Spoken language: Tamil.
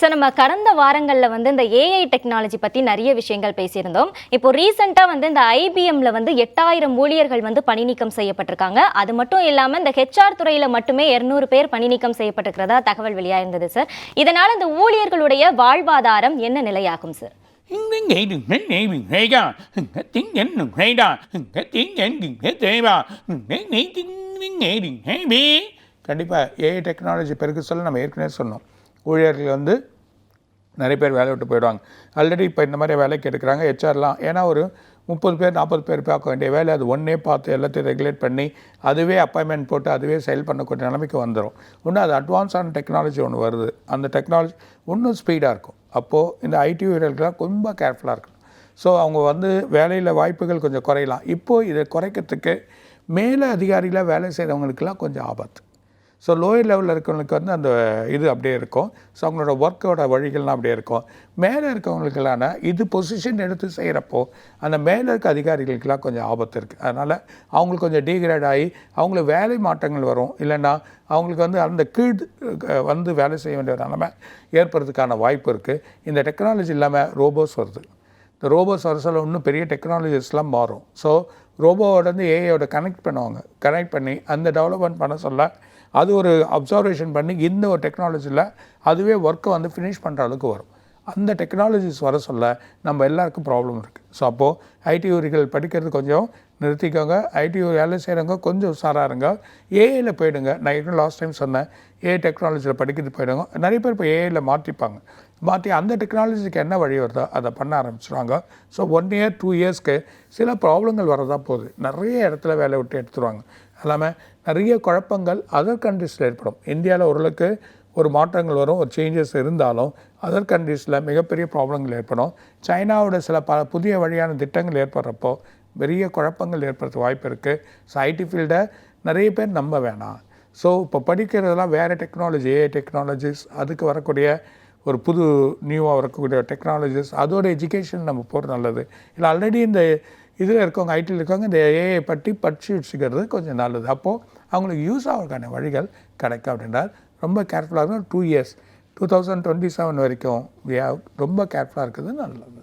சார் நம்ம கடந்த வாரங்களில் வந்து இந்த ஏஐ டெக்னாலஜி பற்றி நிறைய விஷயங்கள் பேசியிருந்தோம். இப்போ ரீசெண்டாக வந்து இந்த ஐபிஎம்ல வந்து எட்டாயிரம் ஊழியர்கள் வந்து பணி நீக்கம் செய்யப்பட்டிருக்காங்க. அது மட்டும் இல்லாமல் இந்த ஹெச்ஆர் துறையில் மட்டுமே இரநூறு பேர் பணி நீக்கம் செய்யப்பட்டிருக்கிறதா தகவல் வெளியாயிருந்தது சார் இதனால் இந்த ஊழியர்களுடைய வாழ்வாதாரம் என்ன நிலையாகும் சார் கண்டிப்பாக ஏஐ டெக்னாலஜி பெருக்கு சொல்ல நம்ம ஏற்கனவே சொன்னோம். ஊழியர்கள் வந்து நிறைய பேர் வேலை விட்டு போயிடுவாங்க. ஆல்ரெடி இப்போ இந்த மாதிரி வேலைக்கு எடுக்கிறாங்க ஹெச்ஆர்லாம் ஏன்னா ஒரு முப்பது பேர் நாற்பது பேர் பார்க்க வேண்டிய வேலை. அது ஒன்றே பார்த்து எல்லாத்தையும் ரெகுலேட் பண்ணி அதுவே அப்பாயின்மெண்ட் போட்டு அதுவே செயல் பண்ணக்கூடிய நிலைமைக்கு வந்துடும் இன்னும் அது அட்வான்ஸான டெக்னாலஜி ஒன்று வருது. அந்த டெக்னாலஜி இன்னும் ஸ்பீடாக இருக்கும். அப்போது இந்த ஐடி வீரர்கள்லாம் ரொம்ப கேர்ஃபுல்லாக இருக்கணும். ஸோ அவங்க வந்து வேலையில் வாய்ப்புகள் கொஞ்சம் குறையலாம். இப்போது இதை குறைக்கிறதுக்கு மேலே அதிகாரியில் வேலை செய்கிறவங்களுக்கெல்லாம் கொஞ்சம் ஆபத்து. ஸோ லோயர் லெவலில் இருக்கிறவங்களுக்கு வந்து அந்த இது அப்படியே இருக்கும். ஸோ அவங்களோட ஒர்க்கோட வழிகள்லாம் அப்படியே இருக்கும். மேலே இருக்கவங்களுக்கெல்லாம் இது பொசிஷன் எடுத்து செய்கிறப்போ அந்த மேலே இருக்க அதிகாரிகளுக்கெல்லாம் கொஞ்சம் ஆபத்து இருக்குது அதனால் அவங்களுக்கு கொஞ்சம் டீக்ரேட் ஆகி அவங்களுக்கு வேலை மாற்றங்கள் வரும். இல்லைன்னா அவங்களுக்கு வந்து அந்த கீழ் வந்து வேலை செய்ய வேண்டிய நிலைமை ஏற்படுறதுக்கான வாய்ப்பு இருக்குது இந்த டெக்னாலஜி இல்லாமல் ரோபோஸ் வருது. இந்த ரோபோஸ் வர சொல்ல இன்னும் பெரிய டெக்னாலஜிஸ்லாம் மாறும். ஸோ ரோபோவோட வந்து ஏஐயோட கனெக்ட் பண்ணுவாங்க. கனெக்ட் பண்ணி அந்த டெவலப்மெண்ட் பண்ண சொல்ல அது ஒரு அப்சர்வேஷன் பண்ணி இந்த ஒரு டெக்னாலஜியில் அதுவே ஒர்க்கை வந்து ஃபினிஷ் பண்ணுற அளவுக்கு வரும். அந்த டெக்னாலஜிஸ் வர சொல்ல நம்ம எல்லாருக்கும் ப்ராப்ளம் இருக்குது ஸோ அப்போது ஐடி உரிகள் படிக்கிறது கொஞ்சம் நிறுத்திக்கோங்க. ஐடி வேலை செய்கிறவங்க கொஞ்சம் உஷாராக இருங்க. ஏஐயில் போயிடுங்க. நான் ஏற்கனவே லாஸ்ட் டைம் சொன்னேன். ஏஐ டெக்னாலஜியில் படிக்கிறது போயிடுங்க. நிறைய பேர் இப்போ ஏஐயில் மாற்றிப்பாங்க. மாற்றி அந்த டெக்னாலஜிக்கு என்ன வழி வருதோ அதை பண்ண ஆரம்பிச்சிடுவாங்க ஸோ ஒன் இயர் டூ இயர்ஸ்க்கு சில ப்ராப்ளங்கள் வரதா போகுது. நிறைய இடத்துல வேலை விட்டு எடுத்துருவாங்க. எல்லாமே நிறைய குழப்பங்கள் அதர் கண்ட்ரீஸில் ஏற்படும். இந்தியாவில் ஓரளவுக்கு ஒரு மாற்றங்கள் வரும் ஒரு சேஞ்சஸ் இருந்தாலும் அதர் கண்ட்ரீஸில் மிகப்பெரிய ப்ராப்ளங்கள் ஏற்படும். சைனாவோட சில பல புதிய வழியான திட்டங்கள் ஏற்படுறப்போ பெரிய குழப்பங்கள் ஏற்படுத்த வாய்ப்பு இருக்குது ஸோ ஐடி ஃபீல்டை நிறைய பேர் நம்ப வேணாம். ஸோ இப்போ படிக்கிறதெல்லாம் வேறு டெக்னாலஜி ஏஐ டெக்னாலஜிஸ் அதுக்கு வரக்கூடிய ஒரு புது நியூவாக வரக்கூடிய டெக்னாலஜிஸ் அதோட எஜுகேஷன் நம்ம போகிறது நல்லது. இல்லை ஆல்ரெடி இந்த இதில் இருக்கவங்க ஐடியில் இருக்கவங்க இந்த ஏஐ பற்றி படித்து வச்சுக்கிறது கொஞ்சம் நல்லது. அப்போது அவங்களுக்கு யூஸ் ஆகிறதுக்கான வழிகள் கிடைக்கும் அப்படின்றால் ரொம்ப கேர்ஃபுல்லாக இருக்கும் two years two thousand twenty seven வரைக்கும் ரொம்ப கேர்ஃபுல்லாக இருக்கிறது நல்லது.